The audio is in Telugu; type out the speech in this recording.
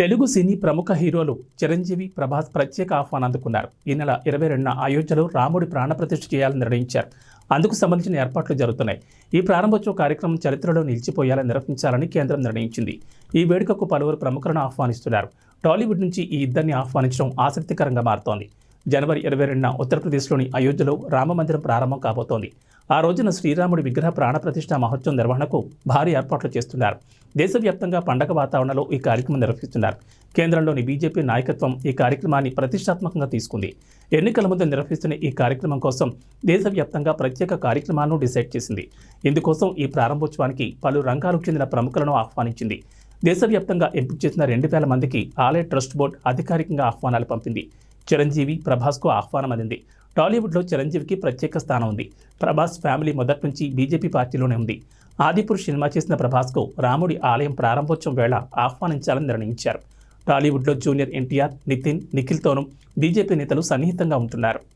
తెలుగు సినీ ప్రముఖ హీరోలు చిరంజీవి ప్రభాస్ ప్రత్యేక ఆహ్వానం అందుకున్నారు. ఈ నెల ఇరవై రెండున అయోధ్యలో రాముడి ప్రాణప్రతిష్ఠ చేయాలని నిర్ణయించారు. అందుకు సంబంధించిన ఏర్పాట్లు జరుగుతున్నాయి. ఈ ప్రారంభోత్సవ కార్యక్రమం చరిత్రలో నిలిచిపోయేలా నిర్వహించాలని కేంద్రం నిర్ణయించింది. ఈ వేడుకకు పలువురు ప్రముఖులను ఆహ్వానిస్తున్నారు. టాలీవుడ్ నుంచి ఈ ఇద్దరిని ఆహ్వానించడం ఆసక్తికరంగా మారుతోంది. జనవరి ఇరవై రెండున ఉత్తరప్రదేశ్లోని అయోధ్యలో రామమందిరం ప్రారంభం కాబోతోంది. ఆ రోజున శ్రీరాముడి విగ్రహ ప్రాణప్రతిష్ఠ మహోత్సవం నిర్వహణకు భారీ ఏర్పాట్లు చేస్తున్నారు. దేశవ్యాప్తంగా పండగ వాతావరణంలో ఈ కార్యక్రమం నిర్వహిస్తున్నారు. కేంద్రంలోని బీజేపీ నాయకత్వం ఈ కార్యక్రమాన్ని ప్రతిష్టాత్మకంగా తీసుకుంది. ఎన్నికల ముందు నిర్వహిస్తున్న ఈ కార్యక్రమం కోసం దేశవ్యాప్తంగా ప్రత్యేక కార్యక్రమాలను డిసైడ్ చేసింది. ఇందుకోసం ఈ ప్రారంభోత్సవానికి పలు రంగాలకు చెందిన ప్రముఖులను ఆహ్వానించింది. దేశవ్యాప్తంగా ఎంపిక చేసిన రెండు వేల మందికి ఆలయ ట్రస్ట్ బోర్డు అధికారికంగా ఆహ్వానాలు పంపింది. చిరంజీవి ప్రభాస్కు ఆహ్వానం అందింది. టాలీవుడ్లో చిరంజీవికి ప్రత్యేక స్థానం ఉంది. ప్రభాస్ ఫ్యామిలీ మొదటి నుంచి బీజేపీ పార్టీలోనే ఉంది. ఆదిపురుష్ సినిమా చేసిన ప్రభాస్కు రాముడి ఆలయం ప్రారంభోత్సవం వేళ ఆహ్వానించాలని నిర్ణయించారు. టాలీవుడ్లో జూనియర్ ఎన్టీఆర్ నితిన్ నిఖిల్తోనూ బీజేపీ నేతలు సన్నిహితంగా ఉంటున్నారు.